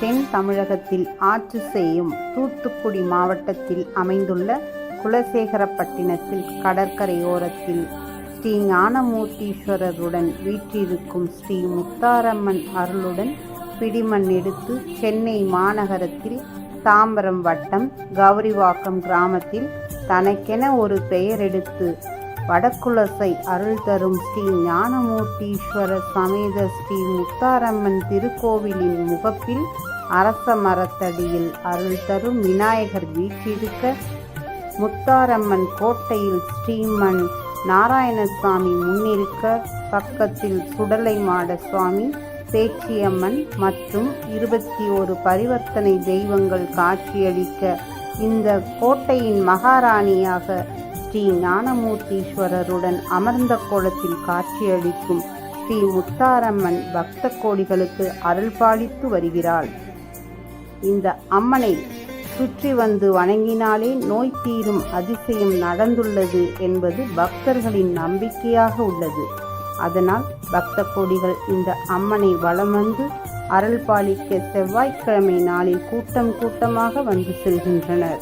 தென் தமிழகத்தில் ஆட்சி செய்யும் தூத்துக்குடி மாவட்டத்தில் அமைந்துள்ள குலசேகரப்பட்டினத்தில் கடற்கரையோரத்தில் ஸ்ரீ ஞானமூர்த்தீஸ்வரருடன் வீற்றிருக்கும் ஸ்ரீ முத்தாரம்மன் அருளுடன் பிடிமண் எடுத்து சென்னை மாநகரத்தில் தாம்பரம் வட்டம் கௌரிவாக்கம் கிராமத்தில் தனக்கென ஒரு பெயர் எடுத்து வடக்குலசை அருள் தரும் ஸ்ரீ ஞானமூர்த்தீஸ்வரர் சமேத ஸ்ரீ முத்தாரம்மன் திருக்கோவிலின் முகப்பில் அரச மரத்தடியில் அருள் தரும் விநாயகர் வீற்றிருக்க முத்தாரம்மன் கோட்டையில் ஸ்ரீமன் நாராயணசாமி முன்னிருக்க பக்கத்தில் சுடலை மாட சுவாமி பேச்சியம்மன் மற்றும் இருபத்தி ஒரு பரிவர்த்தனை தெய்வங்கள் காட்சியளிக்க இந்த கோட்டையின் மகாராணியாக ஸ்ரீ ஞானமூர்த்தீஸ்வரருடன் அமர்ந்த கோலத்தில் காட்சியளிக்கும் ஸ்ரீ முத்தாரம்மன் பக்த கோடிகளுக்கு அருள்பாலித்து வருகிறாள். இந்த அம்மனை சுற்றி வந்து வணங்கினாலே நோய் தீரும் அதிசயம் நடந்துள்ளது என்பது பக்தர்களின் நம்பிக்கையாக உள்ளது. அதனால் பக்த கோடிகள் இந்த அம்மனை வலம் வந்து அருள்பாலிக்க செவ்வாய்க்கிழமை நாளில் கூட்டம் கூட்டமாக வந்து செல்கின்றனர்.